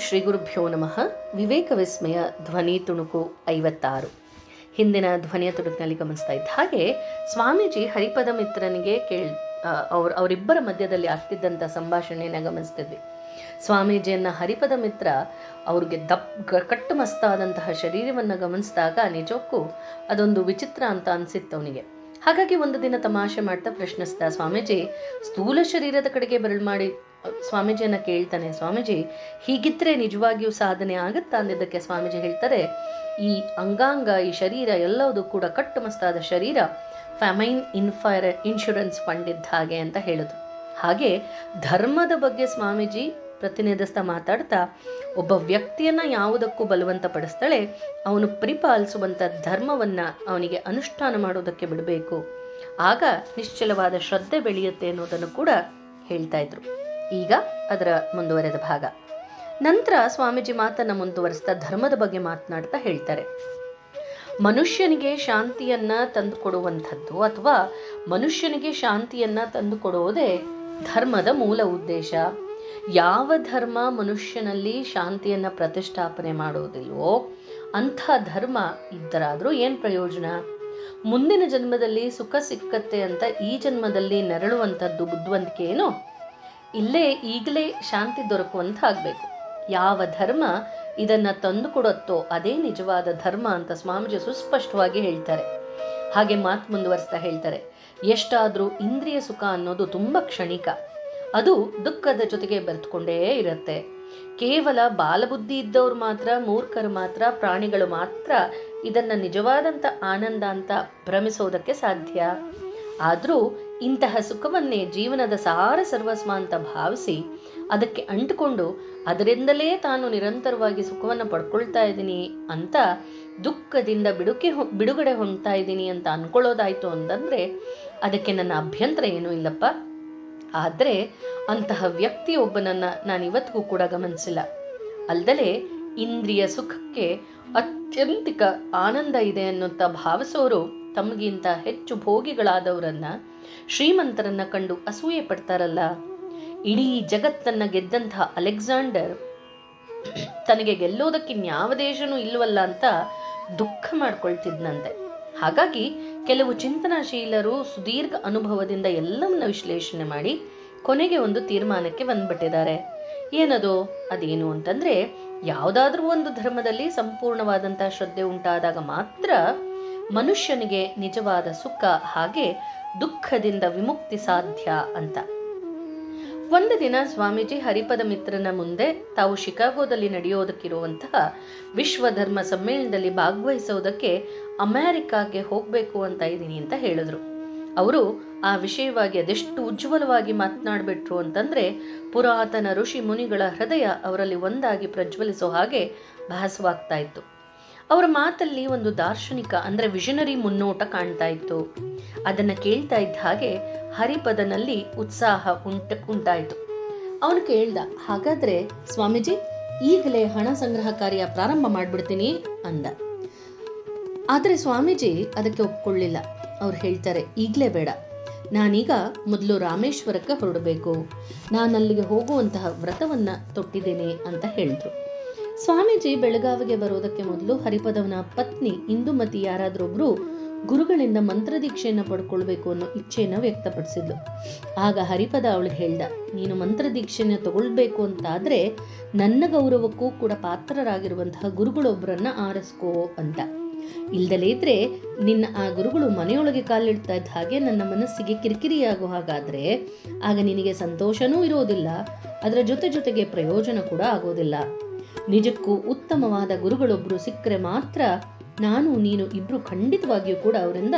ಶ್ರೀ ಗುರುಭ್ಯೋ ನಮಃ. ವಿವೇಕ ವಿಸ್ಮಯ ಧ್ವನಿ ತುಣುಕು ಐವತ್ತಾರು. ಹಿಂದಿನ ಧ್ವನಿಯ ತುಣುಕಿನಲ್ಲಿ ಗಮನಿಸ್ತಾ ಇದ್ದ ಹಾಗೆ ಸ್ವಾಮೀಜಿ ಹರಿಪದ ಮಿತ್ರನಿಗೆ ಕೇಳ್ ಅವ್ರ, ಅವರಿಬ್ಬರ ಮಧ್ಯದಲ್ಲಿ ಆಗ್ತಿದ್ದಂಥ ಸಂಭಾಷಣೆಯನ್ನು ಗಮನಿಸ್ತಿದ್ವಿ. ಸ್ವಾಮೀಜಿಯನ್ನ ಹರಿಪದ ಮಿತ್ರ ಅವ್ರಿಗೆ ದಪ್ ಕಟ್ಟುಮಸ್ತಾದಂತಹ ಕಟ್ಟು ಮಸ್ತಾದಂತಹ ಶರೀರವನ್ನ ಗಮನಿಸಿದಾಗ ನಿಜಕ್ಕೂ ಅದೊಂದು ವಿಚಿತ್ರ ಅಂತ ಅನಿಸಿತ್ತು ಅವನಿಗೆ. ಹಾಗಾಗಿ ಒಂದು ದಿನ ತಮಾಷೆ ಮಾಡ್ತಾ ಪ್ರಶ್ನಿಸ್ದ ಸ್ವಾಮೀಜಿ, ಸ್ಥೂಲ ಶರೀರದ ಕಡೆಗೆ ಬರಲು ಮಾಡಿ, ಸ್ವಾಮೀಜಿಯನ್ನ ಕೇಳ್ತಾನೆ, ಸ್ವಾಮೀಜಿ, ಹೀಗಿದ್ರೆ ನಿಜವಾಗಿಯೂ ಸಾಧನೆ ಆಗುತ್ತಾ ಅಂದಿದ್ದಕ್ಕೆ ಸ್ವಾಮೀಜಿ ಹೇಳ್ತಾರೆ, ಈ ಅಂಗಾಂಗ, ಈ ಶರೀರ ಎಲ್ಲವೂ ಕೂಡ ಕಟ್ಟುಮಸ್ತಾದ ಶರೀರ ಫ್ಯಾಮೈನ್ ಇನ್ಫೈರ್ ಇನ್ಶೂರೆನ್ಸ್ ಫಂಡ್ ಇದ್ದ ಹಾಗೆ ಅಂತ ಹೇಳೋದು. ಹಾಗೆ ಧರ್ಮದ ಬಗ್ಗೆ ಸ್ವಾಮೀಜಿ ಪ್ರತಿನಿಧಿಸ್ತಾ ಮಾತಾಡ್ತಾ ಒಬ್ಬ ವ್ಯಕ್ತಿಯನ್ನ ಯಾವುದಕ್ಕೂ ಬಲವಂತ ಪಡಿಸ್ತಾಳೆ ಅವನು ಪರಿಪಾಲಿಸುವಂತ ಧರ್ಮವನ್ನ ಅವನಿಗೆ ಅನುಷ್ಠಾನ ಮಾಡೋದಕ್ಕೆ ಬಿಡಬೇಕು. ಆಗ ನಿಶ್ಚಲವಾದ ಶ್ರದ್ಧೆ ಬೆಳೆಯುತ್ತೆ ಅನ್ನೋದನ್ನು ಕೂಡ ಹೇಳ್ತಾ ಇದ್ರು. ಈಗ ಅದರ ಮುಂದುವರೆದ ಭಾಗ. ನಂತರ ಸ್ವಾಮೀಜಿ ಮಾತನ್ನ ಮುಂದುವರಿಸ್ತಾ ಧರ್ಮದ ಬಗ್ಗೆ ಮಾತನಾಡ್ತಾ ಹೇಳ್ತಾರೆ. ಮನುಷ್ಯನಿಗೆ ಶಾಂತಿಯನ್ನ ತಂದುಕೊಡುವಂಥದ್ದು ಅಥವಾ ಮನುಷ್ಯನಿಗೆ ಶಾಂತಿಯನ್ನ ತಂದುಕೊಡುವುದೇ ಧರ್ಮದ ಮೂಲ ಉದ್ದೇಶ. ಯಾವ ಧರ್ಮ ಮನುಷ್ಯನಲ್ಲಿ ಶಾಂತಿಯನ್ನ ಪ್ರತಿಷ್ಠಾಪನೆ ಮಾಡೋದಿಲ್ವೋ ಅಂಥ ಧರ್ಮ ಇದ್ದರಾದರೂ ಏನು ಪ್ರಯೋಜನ? ಮುಂದಿನ ಜನ್ಮದಲ್ಲಿ ಸುಖ ಸಿಕ್ಕತ್ತೆ ಅಂತ ಈ ಜನ್ಮದಲ್ಲಿ ನೆರಳುವಂಥದ್ದು ಬುದ್ಧಿವಂತಿಕೆ ಏನು? ಇಲ್ಲೇ ಈಗಲೇ ಶಾಂತಿ ದೊರಕುವಂಥ ಯಾವ ಧರ್ಮ ಇದನ್ನ ತಂದುಕೊಡುತ್ತೋ ಅದೇ ನಿಜವಾದ ಧರ್ಮ ಅಂತ ಸ್ವಾಮೀಜಿ ಸುಸ್ಪಷ್ಟವಾಗಿ ಹೇಳ್ತಾರೆ. ಹಾಗೆ ಮಾತು ಮುಂದುವರಿಸ್ತಾ ಹೇಳ್ತಾರೆ. ಎಷ್ಟಾದರೂ ಇಂದ್ರಿಯ ಸುಖ ಅನ್ನೋದು ತುಂಬಾ ಕ್ಷಣಿಕ. ಅದು ದುಃಖದ ಜೊತೆಗೆ ಬೆರೆತುಕೊಂಡೇ ಇರುತ್ತೆ. ಕೇವಲ ಬಾಲಬುದ್ಧಿ ಇದ್ದವ್ರು ಮಾತ್ರ, ಮೂರ್ಖರು ಮಾತ್ರ, ಪ್ರಾಣಿಗಳು ಮಾತ್ರ ಇದನ್ನ ನಿಜವಾದಂತ ಆನಂದ ಅಂತ ಭ್ರಮಿಸೋದಕ್ಕೆ ಸಾಧ್ಯ. ಆದರೂ ಇಂತಹ ಸುಖವನ್ನೇ ಜೀವನದ ಸಾರ ಸರ್ವಸ್ವ ಅಂತ ಭಾವಿಸಿ ಅದಕ್ಕೆ ಅಂಟಿಕೊಂಡು ಅದರಿಂದಲೇ ತಾನು ನಿರಂತರವಾಗಿ ಸುಖವನ್ನು ಪಡ್ಕೊಳ್ತಾ ಇದ್ದೀನಿ ಅಂತ ದುಃಖದಿಂದ ಬಿಡುಕೆ ಬಿಡುಗಡೆ ಹೊಂದ್ತಾ ಇದ್ದೀನಿ ಅಂತ ಅನ್ಕೊಳ್ಳೋದಾಯ್ತು ಅಂತಂದ್ರೆ ಅದಕ್ಕೆ ನನ್ನ ಅಭ್ಯಂತರ ಏನೂ ಇಲ್ಲಪ್ಪ. ಆದ್ರೆ ಅಂತಹ ವ್ಯಕ್ತಿಯೊಬ್ಬನನ್ನು ನಾನು ಇವತ್ತಿಗೂ ಕೂಡ ಗಮನಿಸಿಲ್ಲ. ಅಲ್ದಲೆ ಇಂದ್ರಿಯ ಸುಖಕ್ಕೆ ಅತ್ಯಂತಿಕ ಆನಂದ ಇದೆ ಅನ್ನುತ್ತಾ ಭಾವಿಸೋರು ತಮಗಿಂತ ಹೆಚ್ಚು ಭೋಗಿಗಳಾದವರನ್ನ, ಶ್ರೀಮಂತರನ್ನ ಕಂಡು ಅಸೂಯೆ ಪಡ್ತಾರಲ್ಲ. ಇಡೀ ಜಗತ್ತನ್ನ ಗೆದ್ದಂತಹ ಅಲೆಕ್ಸಾಂಡರ್ ತನಗೆ ಗೆಲ್ಲೋದಕ್ಕಿನ್ಯಾವ ದೇಶನೂ ಇಲ್ವಲ್ಲ ಅಂತ ದುಃಖ ಮಾಡ್ಕೊಳ್ತಿದ್ನಂತೆ. ಹಾಗಾಗಿ ಕೆಲವು ಚಿಂತನಾಶೀಲರು ಸುದೀರ್ಘ ಅನುಭವದಿಂದ ಎಲ್ಲವನ್ನ ವಿಶ್ಲೇಷಣೆ ಮಾಡಿ ಕೊನೆಗೆ ಒಂದು ತೀರ್ಮಾನಕ್ಕೆ ಬಂದ್ಬಿಟ್ಟಿದ್ದಾರೆ. ಏನದು? ಅದೇನು ಅಂತಂದ್ರೆ, ಯಾವುದಾದ್ರೂ ಒಂದು ಧರ್ಮದಲ್ಲಿ ಸಂಪೂರ್ಣವಾದಂತಹ ಶ್ರದ್ಧೆ ಉಂಟಾದಾಗ ಮಾತ್ರ ಮನುಷ್ಯನಿಗೆ ನಿಜವಾದ ಸುಖ ಹಾಗೆ ದುಃಖದಿಂದ ವಿಮುಕ್ತಿ ಸಾಧ್ಯ ಅಂತ. ಒಂದು ದಿನ ಸ್ವಾಮೀಜಿ ಹರಿಪದ ಮಿತ್ರನ ಮುಂದೆ ತಾವು ಶಿಕಾಗೋದಲ್ಲಿ ನಡೆಯೋದಕ್ಕಿರುವಂತಹ ವಿಶ್ವ ಧರ್ಮ ಸಮ್ಮೇಳನದಲ್ಲಿ ಭಾಗವಹಿಸೋದಕ್ಕೆ ಅಮೆರಿಕಾಗೆ ಹೋಗಬೇಕು ಅಂತ ಇದ್ದೀನಿ ಅಂತ ಹೇಳಿದ್ರು. ಅವರು ಆ ವಿಷಯವಾಗಿ ಅದೆಷ್ಟು ಉಜ್ವಲವಾಗಿ ಮಾತನಾಡ್ಬಿಟ್ರು ಅಂತಂದ್ರೆ ಪುರಾತನ ಋಷಿ ಮುನಿಗಳ ಹೃದಯ ಅವರಲ್ಲಿ ಒಂದಾಗಿ ಪ್ರಜ್ವಲಿಸೋ ಹಾಗೆ ಭಾಸವಾಗ್ತಾ ಇತ್ತು. ಅವರ ಮಾತಲ್ಲಿ ಒಂದು ದಾರ್ಶನಿಕ, ಅಂದ್ರೆ ವಿಷನರಿ ಮುನ್ನೋಟ ಕಾಣ್ತಾ ಇತ್ತು. ಅದನ್ನ ಕೇಳ್ತಾ ಇದ್ದ ಹಾಗೆ ಹರಿಪದನಲ್ಲಿ ಉತ್ಸಾಹ ಉಂಟ, ಉಂಟಾಯಿತು. ಅವನು ಕೇಳ್ದ, ಹಾಗಾದ್ರೆ ಸ್ವಾಮೀಜಿ, ಈಗಲೇ ಹಣ ಸಂಗ್ರಹ ಕಾರ್ಯ ಪ್ರಾರಂಭ ಮಾಡ್ಬಿಡ್ತೀನಿ ಅಂದ. ಆದರೆ ಸ್ವಾಮೀಜಿ ಅದಕ್ಕೆ ಒಪ್ಕೊಳ್ಳಿಲ್ಲ. ಅವ್ರು ಹೇಳ್ತಾರೆ, ಈಗಲೇ ಬೇಡ. ನಾನೀಗ ಮೊದಲು ರಾಮೇಶ್ವರಕ್ಕೆ ಹೊರಡಬೇಕು. ನಾನು ಅಲ್ಲಿಗೆ ಹೋಗುವಂತಹ ವ್ರತವನ್ನ ತೊಟ್ಟಿದ್ದೇನೆ ಅಂತ ಹೇಳಿದ್ರು. ಸ್ವಾಮೀಜಿ ಬೆಳಗಾವಿಗೆ ಬರೋದಕ್ಕೆ ಮೊದಲು ಹರಿಪದವನ ಪತ್ನಿ ಇಂದುಮತಿ ಯಾರಾದ್ರೊಬ್ರು ಗುರುಗಳಿಂದ ಮಂತ್ರದೀಕ್ಷೆಯನ್ನು ಪಡ್ಕೊಳ್ಬೇಕು ಅನ್ನೋ ಇಚ್ಛೆಯನ್ನ ವ್ಯಕ್ತಪಡಿಸಿದ್ಲು. ಆಗ ಹರಿಪದ ಅವಳಿಗೆ ಹೇಳ್ದ, ನೀನು ಮಂತ್ರದೀಕ್ಷೆನ ತಗೊಳ್ಬೇಕು ಅಂತಾದ್ರೆ ನನ್ನ ಗೌರವಕ್ಕೂ ಕೂಡ ಪಾತ್ರರಾಗಿರುವಂತಹ ಗುರುಗಳೊಬ್ಬರನ್ನ ಆರಿಸ್ಕೋ ಅಂತ. ಇಲ್ದಲೇ ಇದ್ರೆ ನಿನ್ನ ಆ ಗುರುಗಳು ಮನೆಯೊಳಗೆ ಕಾಲಿಡ್ತಾ ಇದ್ದ ಹಾಗೆ ನನ್ನ ಮನಸ್ಸಿಗೆ ಕಿರಿಕಿರಿಯಾಗೋ ಹಾಗಾದ್ರೆ ಆಗ ನಿನಗೆ ಸಂತೋಷನೂ ಇರೋದಿಲ್ಲ, ಅದರ ಜೊತೆ ಜೊತೆಗೆ ಪ್ರಯೋಜನ ಕೂಡ ಆಗೋದಿಲ್ಲ. ನಿಜಕ್ಕೂ ಉತ್ತಮವಾದ ಗುರುಗಳೊಬ್ರು ಸಿಕ್ಕರೆ ಮಾತ್ರ ನಾನು ನೀನು ಇಬ್ರು ಖಂಡಿತವಾಗಿಯೂ ಕೂಡ ಅವರಿಂದ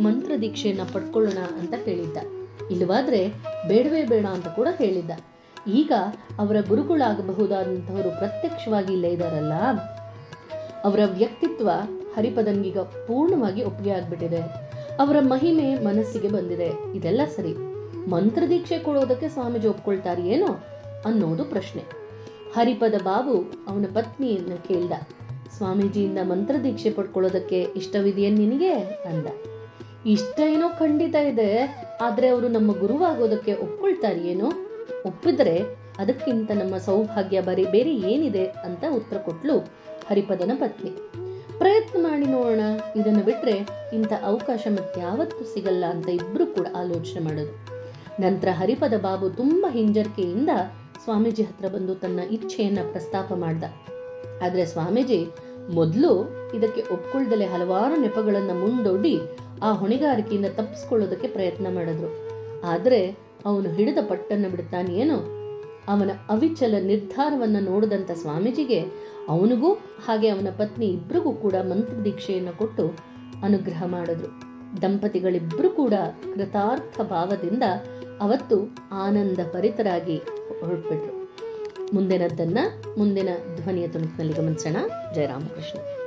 ಮಂತ್ರ ದೀಕ್ಷೆಯನ್ನು ಪಡ್ಕೊಳ್ಳೋಣ ಅಂತ ಹೇಳಿದ್ದ. ಇಲ್ಲವಾದ್ರೆ ಬೇಡವೇ ಬೇಡ ಅಂತ ಕೂಡ ಹೇಳಿದ್ದ. ಈಗ ಅವರ ಗುರುಗಳಾಗಬಹುದಾದಂತಹವರು ಪ್ರತ್ಯಕ್ಷವಾಗಿ ಇಲ್ಲೇ ಇದ್ದಾರಲ್ಲ ಅವರ ವ್ಯಕ್ತಿತ್ವ ಹರಿಪದನ್ಗೀಗ ಪೂರ್ಣವಾಗಿ ಒಪ್ಪಿಗೆ ಆಗ್ಬಿಟ್ಟಿದೆ. ಅವರ ಮಹಿಮೆ ಮನಸ್ಸಿಗೆ ಬಂದಿದೆ. ಇದೆಲ್ಲ ಸರಿ. ಮಂತ್ರ ದೀಕ್ಷೆ ಕೊಡೋದಕ್ಕೆ ಸ್ವಾಮೀಜಿ ಒಪ್ಕೊಳ್ತಾರೇನೋ ಅನ್ನೋದು ಪ್ರಶ್ನೆ. ಹರಿಪದ ಬಾಬು ಅವನ ಪತ್ನಿಯನ್ನ ಕೇಳ್ದ. ಸ್ವಾಮೀಜಿಯಿಂದ ಮಂತ್ರದೀಕ್ಷೆ ಪಡ್ಕೊಳ್ಳೋದಕ್ಕೆ ಇಷ್ಟವಿದೆಯೇ ನಿನಗೆ? ಅಂದ. ಇಷ್ಟ ಏನೋ ಖಂಡಿತ ಇದೆ, ಆದ್ರೆ ಅವರು ನಮ್ಮ ಗುರುವಾಗೋದಕ್ಕೆ ಒಪ್ಕೊಳ್ತಾರೇನೋ ಒಪ್ಪಿದ್ರೆ ಅದಕ್ಕಿಂತ ನಮ್ಮ ಸೌಭಾಗ್ಯ ಬರೀ ಬೇರೆ ಏನಿದೆ ಅಂತ ಉತ್ತರ ಕೊಟ್ಲು ಹರಿಪದನ ಪತ್ನಿ. ಪ್ರಯತ್ನ ಮಾಡಿ ನೋಡೋಣ, ಇದನ್ನು ಬಿಟ್ರೆ ಇಂಥ ಅವಕಾಶ ಮತ್ಯಾವತ್ತೂ ಸಿಗಲ್ಲ ಅಂತ ಇಬ್ರು ಕೂಡ ಆಲೋಚನೆ ಮಾಡೋದು. ನಂತರ ಹರಿಪದ ಬಾಬು ತುಂಬಾ ಹಿಂಜರಿಕೆಯಿಂದ ಸ್ವಾಮೀಜಿ ಹತ್ರ ಬಂದು ತನ್ನ ಇಚ್ಛೆಯನ್ನ ಪ್ರಸ್ತಾಪ ಮಾಡ್ದ. ಆದ್ರೆ ಸ್ವಾಮೀಜಿ ಮೊದಲು ಇದಕ್ಕೆ ಒಪ್ಕೊಳ್ದಲೆ ಹಲವಾರು ನೆಪಗಳನ್ನ ಮುಂದೊಡ್ಡಿ ಆ ಹೊಣೆಗಾರಿಕೆಯಿಂದ ತಪ್ಪಿಸ್ಕೊಳ್ಳೋದಕ್ಕೆ ಪ್ರಯತ್ನ ಮಾಡಿದ್ರು. ಆದ್ರೆ ಅವನು ಹಿಡಿದ ಪಟ್ಟನ್ನು ಬಿಡ್ತಾನೇನೋ? ಅವನ ಅವಿಚಲ ನಿರ್ಧಾರವನ್ನ ನೋಡಿದಂತ ಸ್ವಾಮೀಜಿಗೆ ಅವನಿಗೂ ಹಾಗೆ ಅವನ ಪತ್ನಿ ಇಬ್ಬರಿಗೂ ಕೂಡ ಮಂತ್ರ ದೀಕ್ಷೆಯನ್ನು ಕೊಟ್ಟು ಅನುಗ್ರಹ ಮಾಡಿದ್ರು. ದಂಪತಿಗಳಿಬ್ಬರು ಕೂಡ ಕೃತಾರ್ಥ ಭಾವದಿಂದ ಅವತ್ತು ಆನಂದ ಪರಿತರಾಗಿ ಹೊರಟ್ಬಿಟ್ರು. ಮುಂದಿನದ್ದನ್ನು ಮುಂದಿನ ಧ್ವನಿಯ ತುಣುಕಿನಲ್ಲಿ ಗಮನಿಸೋಣ. ಜಯರಾಮಕೃಷ್ಣ.